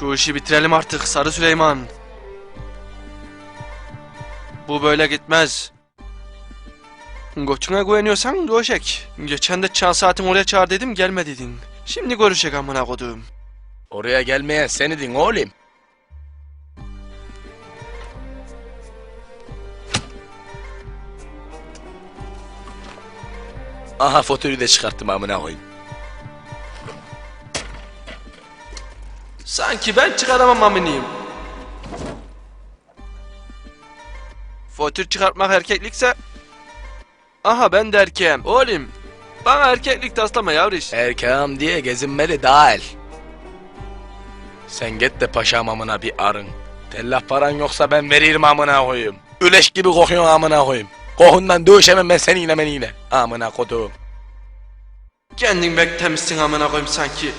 Şu işi bitirelim artık Sarı Süleyman. Bu böyle gitmez. Koçuna güveniyorsan döşek. Geçen de çağ saatin oraya çağır dedim gelme dedin. Şimdi görüşecek amına kodum. Oraya gelmeyen senidin oğlum. Aha fotoğrafı da çıkarttım amına koyayım. Sanki ben çıkaramam aminiyim. Fotür çıkartmak erkeklikse... Aha ben de erkeğim. Oğlum bana erkeklik taslama yavruş. Erkeğim diye gezinmeli dahil. Sen git de paşam amına bir arın. Tellah paran yoksa ben veririm amına koyayım. Üleş gibi kokuyorsun amına koyayım. Kohundan dövüşemem ben seninle meniyle. Amına kodum. Kendin bek temizsin amına koyayım sanki.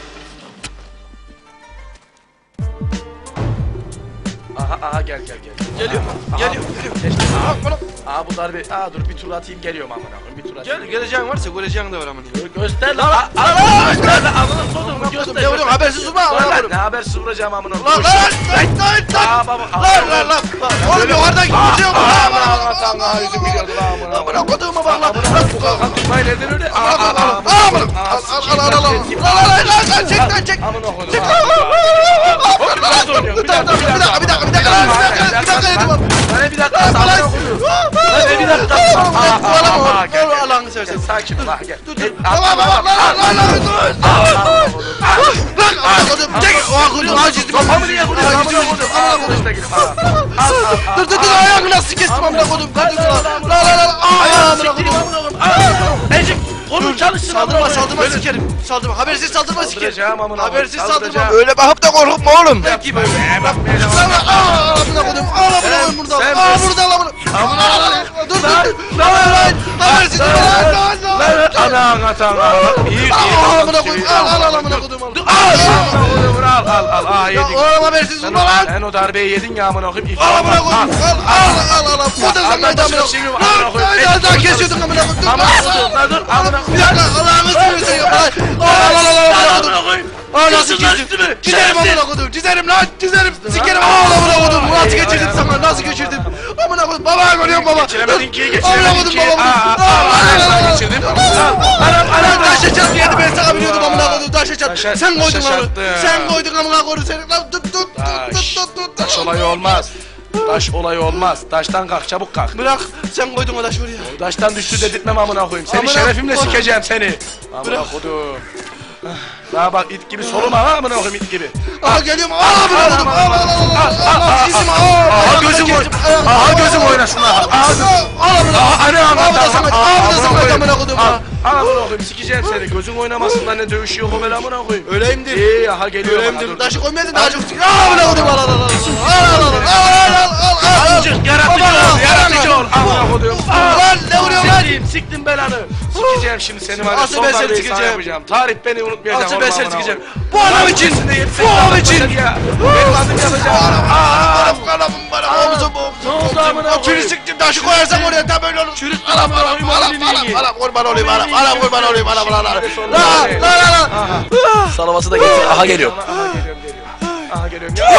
Gel gel gel. Geliyor, Aha, geliyor, geliyor. geçti. Aha, oğlum, Aha bu darbe. Aa dur bir tur atayım geliyorum amına koyayım. Bir tur atayım. Gel geleceğin varsa göreceğin de var amına. Gö- Göster lan. Aa, aa, Göster lan. Amına kodum göster. Ne oluyor habersiz durma Lan amına koyayım. ne habersiz vuracağım amına Lan lan lan lan lan Aa baba. lan lan lan Oğlum yukarıdan gidiyor mu? Amına amına amına yüzüm gidiyordu lan amına. Amına koduğuma bak lan. Kalkan tutmayı nereden öyle? Aa Amına aa aa. Amına. Al al al al. Lan lan lan lan çek lan çek. Amına kodum. Çek lan. Dakika Lan bir dakika. Lan Amına lan. kodum. Lan bir dakika. Gel, gel. Allah'ını seversen. Sakin ol. Gel. Dur dur. Tamam tamam lan lan lan dur. Lan kodum. Çek. Oha kodum acizdim. Kafamı niye vuruyorsun? Amına kodum. Amına kodum. da gel. Saldırma saldırma sikerim. Saldırma habersiz saldırma sikerim. Saldıracağım amına koyayım, Habersiz saldırma. Öyle bakıp da korkutma oğlum. Belki böyle. Bak Lan lan aa amına kodum. Al amına koyayım burada. Aa burada al amına. Amına Aa, koyayım. Dur dur. Lan. Lan lan lan. Habersiz lan lan lan. Lan anan atan al. İyi. Aa amına koyayım. Al al amına kodum. Al. Al al al al. Aa yedin. oğlum habersiz vurma lan. sen o darbeyi yedin ya amına koyayım. Al amına koyayım. Al al al al. Bu da amına şey koyayım. Amına koyayım. Dur daha kesiyorduk amına koyayım. Nasıl lan geçirdim? Çizerim amına koydum. Çizerim lan. Çizerim. Sikerim amına koydum. Nasıl geçirdim sana? Nasıl geçirdim? Amına koydum. Baba görüyorum baba. Geçiremedin ki, geçiremedin ki. aa, geçirdim. Anam anam taş açar diye ben sana biliyordum amına koydum. Taş açar. Taş- Sen koydun taş attı. Sen koydun amına koydum seni. Lan tut tut tut Taş. tut tut Taş olayı olmaz. Taş olayı olmaz. Taştan kalk çabuk kalk. Bırak. Sen koydun o taşı oraya. Taştan düştü dedirtmem amına koyayım. Seni Amına şerefimle sikeceğim seni. Amına kodum. Daha bak it gibi soluma ha amına koyayım it gibi. Aha geliyorum. Aa amına koydum. Al al al al. Al dizim al. Aha gözüm oy. Aha gözüm oynasın ha. Aha amına. Aha anne Al bu da. Samet. Bu da Samet amına koydum. Al amına koyayım sikeceğim seni. Gözün oynamasın lan ne dövüşüyor o böyle amına koyayım. Öyleyimdir. İyi aha geliyor dur. Taşı çok sıkı. Aa amına koydum. Al al al al. Al al al al. Al yaratıcı ol yaratıcı ol. Amına koyayım. Lan ne vuruyorsun lan? Siktim, siktim. Sikeceğim şimdi seni var ya. Asıl ben seni sikeceğim. yapacağım. Tarih beni unutmayacak. Asıl ben seni sikeceğim. Bu adam için. Bu adam için. Benim adım yapacağım. Anam kanamım bana. Omuzum omuzum. Ne oldu amına O çürü siktim taşı koyarsan oraya tam öyle olur. Koyayım, anam amına anam koyayım. anam kurban olayım anam anam kurban olayım anam anam anam. Son La darbe. la la la. Salavatı da getir. Aha geliyor. Aha geliyorum geliyorum. Aha geliyorum. Ya.